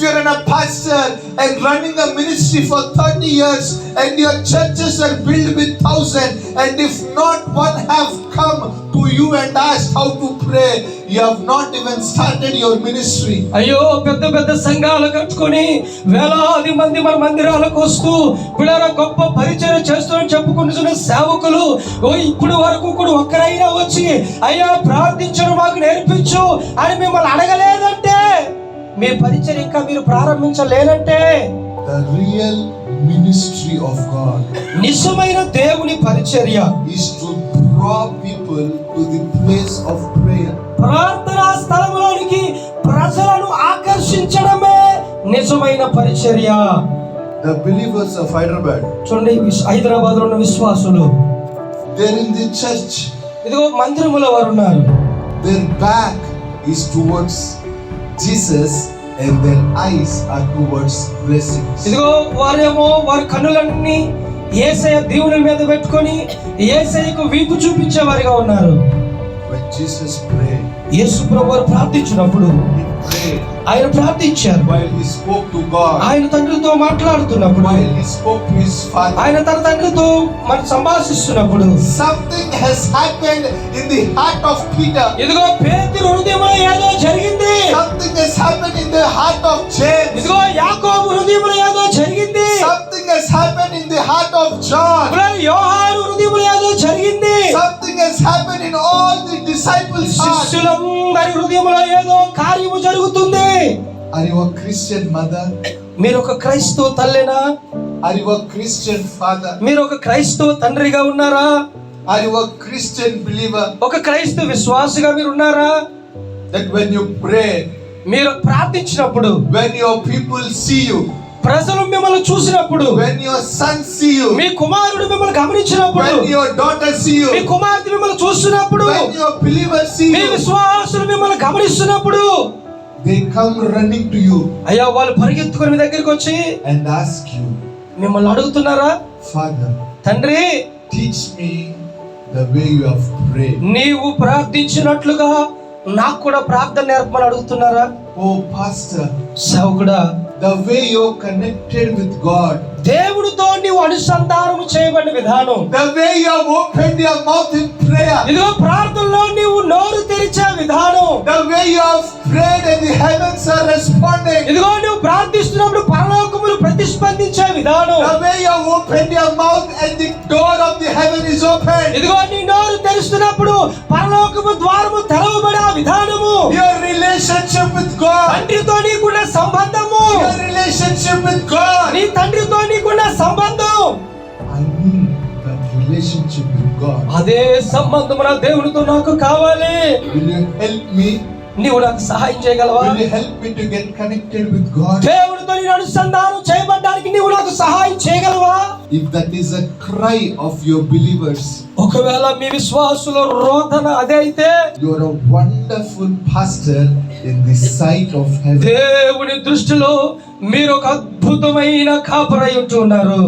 you're in a pastor and running a ministry for 30 years and your churches are built with thousand and if not one have come to you and asked how to pray, you have not even started your ministry. అయ్యో పెద్ద పెద్ద సంఘాలు కట్టుకొని వేలాది మంది మన మందిరాలకు వస్తూ పిల్లల గొప్ప పరిచయం చేస్తామని చెప్పుకుంటున్న సేవకులు ఓ ఇప్పుడు వరకు కూడా ఒక్కరైనా వచ్చి అయ్యా ప్రార్థించడం మాకు నేర్పించు అని మిమ్మల్ని అడగలేదంటే మీ పరిచయం ఇంకా మీరు ప్రారంభించలేనంటే The real ministry of God నిజమైన దేవుని పరిచర్య is to draw people to the place of prayer. ప్రార్థనా స్థలంలోనికి ప్రజలను ఆకర్షించడమే నిజమైన పరిచర్య The believers of Hyderabad, చూడండి హైదరాబాద్లో ఉన్న విశ్వాసులు they're in the church. ఇదిగో మందిరములో వారు ఉన్నారు Their back is towards Jesus and their eyes are towards blessings. ఇదిగో వారేమో వారి కన్నులన్నీ ఏసయ దీవుల మీద పెట్టుకొని ఏసయ్యకు వీపు చూపించే వారిగా ఉన్నారు When Jesus prayed, యేసు ప్రభు వారు ప్రార్థించినప్పుడు ఆయన ప్రార్థించారు while he spoke to God, ఆయన తండ్రితో మాట్లాడుతున్నప్పుడు while he spoke to his father. ఆయన తన తండ్రితో మనం సంభాషిస్తున్నప్పుడు Something has happened in the heart of Peter. ఇదిగో పేతురు హృదయంలో ఏదో జరిగింది హార్ట్ ఆఫ్ జేమ్స్ ఇదిగో యాకోబు హృదయములో జరిగింది. Something has happen in the heart of John ఇప్పుడు యోహాను హృదయములో ఏదో జరిగింది. Something has happen in all the disciples శిష్యులందరి హృదయములో ఏదో కార్యము జరుగుతుంది. అరే ఓ క్రిస్టియన్ మదర్ మీరు ఒక క్రైస్తవ తల్లేనా? అరే ఓ క్రిస్టియన్ ఫాదర్ మీరు ఒక క్రైస్తవ తండ్రిగా ఉన్నారా? అరే ఓ క్రిస్టియన్ బిలీవర్ ఒక క్రైస్తవ విశ్వాసిగా మీరు ఉన్నారా దట్ వెన్ యు ప్రే మీరు ప్రార్థించినప్పుడు when your people see you, ప్రజలు మిమ్మల్ని చూసినప్పుడు when your sons see me you, కుమారుడు మిమ్మల్ని గమనించినప్పుడు when your daughters see me you, కుమార్తె మిమ్మల్ని చూస్తున్నప్పుడు when your believers see me you, విశ్వాసులు మిమ్మల్ని గమనిస్తున్నప్పుడు they come running to you అయ్యా వాళ్ళు పరిగెత్తుకొని మీ దగ్గరికి వచ్చి and ask you, మిమ్మల్ని అడుగుతున్నారా Father, తండ్రి teach me the way you have prayed. నీవు ప్రార్థించినట్లుగా నాకు కూడా ప్రార్థన నేర్పమని అడుగుతున్నారా? ఓ pastor సౌకుడ the way you connected with God దేవుడితో నీవు అనుసంధానం చేయబడిన విధానం. The way you open your mouth in prayer ఇదిగో ప్రార్థనలో నీవు నోరు తెరిచే విధానం. The way you prayed and the heavens are responding ఇదిగో నువ్వు ప్రార్థిస్తున్నప్పుడు రక్షించే విధానం. ఇదిగో నీ నోరు తెరుస్తున్నప్పుడు పరలోకము ద్వారము తెరవబడే ఆ విధానము. యువర్ రిలేషన్షిప్ విత్ గాడ్ తండ్రితో కూడా సంబంధము. యువర్ రిలేషన్షిప్ విత్ గాడ్ నీ తండ్రితో కూడా సంబంధం. రిలేషన్షిప్ విత్ గాడ్ అదే సంబంధం నా దేవునితో నాకు కావాలి. విల్ యు హెల్ప్ మీ నీవు నాకు సహాయం చేయగలవా? Will help me to get connected with God దేవుడితో నేను అనుసంధానం చేయబడడానికి నీవు నాకు సహాయం చేయగలవా? If that is a cry of your believers ఒకవేళ మీ విశ్వాసుల రోదన అదే అయితే you are a wonderful pastor in the sight of heaven దేవుని దృష్టిలో మీరు ఒక అద్భుతమైన కాపరై ఉంటున్నారు.